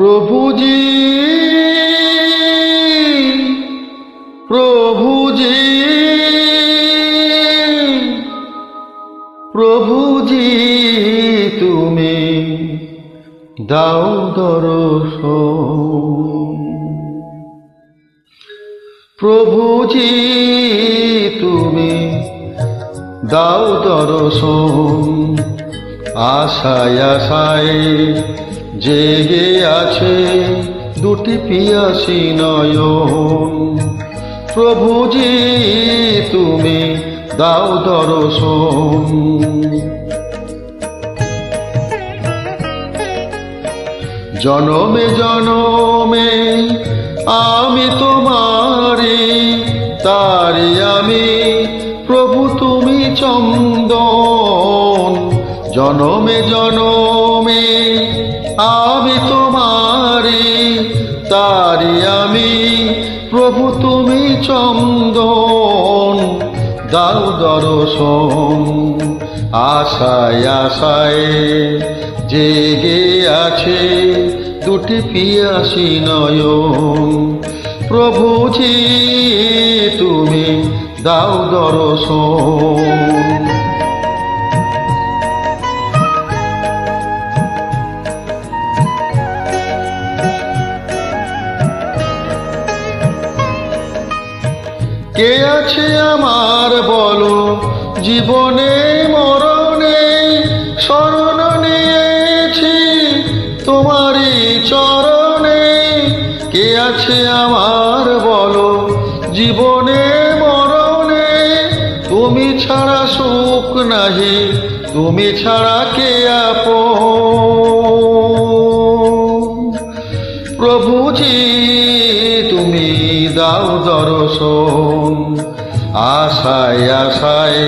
প্রভুজি প্রভুজি প্রভুজি তুমি দাও দর্শন। প্রভুজি তুমি দাও দর্শন। আশায় আশায় জেগে আছে দুটি পিয়াসী নয়ন। প্রভুজি তুমি দাও দর্শন। জনমে জনমে আমি তোমারি তারি আমি প্রভু তুমি চন্দন। জনমে জনমে আমি তোমারি, তারি আমি। প্রভু, তুমি চন্দন, দাও দর্শন। আশায় আশায় জেগে আছে দুটি পিয়াসী নয়ন। প্রভুজি তুমি দাও দর্শন। কে আছে আমার বলো? জীবনে, মরণে শরণ নিয়েছি তোমারই চরণে। কে আছে আমার বলো? জীবনে, মরণে, তুমি ছাড়া সুখ নাহি, তুমি ছাড়া কে আপন? প্রভুজি দাও দর্শন। আশায় আশায়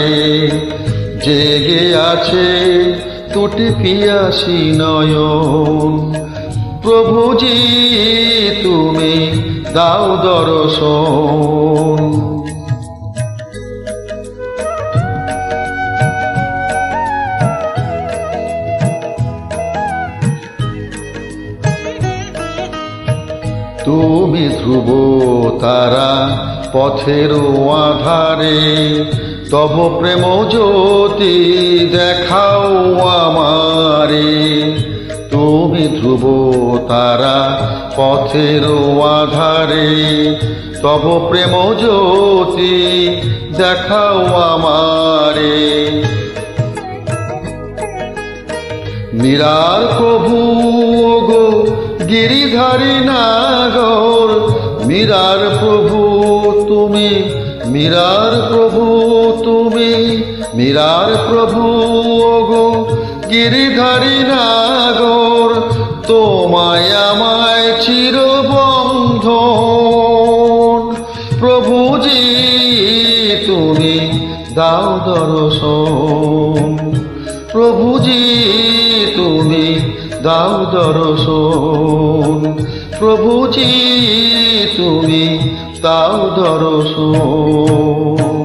জেগে আছে তুটি পিয়াসি নয়ন। প্রভুজি তুমি দাও দর্শন। তুমি ধ্রুব তারা পথের আধারে, তব প্রেম জ্যোতি দেখাও আমারে। তুমি ধ্রুব তারা পথের আধারে, তব প্রেম জ্যোতি দেখাও আমারে। মীরার প্রভু গো গিরিধারী নাগর মীরার প্রভু তুমি মীরার প্রভু তুমি মীরার প্রভু গো গিরিধারী নাগর, তোমায় আমায় চিরবন্ধন। প্রভুজি, তুমি দাও দর্শন। প্রভুজি তুমি দাও দর্শন। প্রভুজি তুমি দাও দর্শন।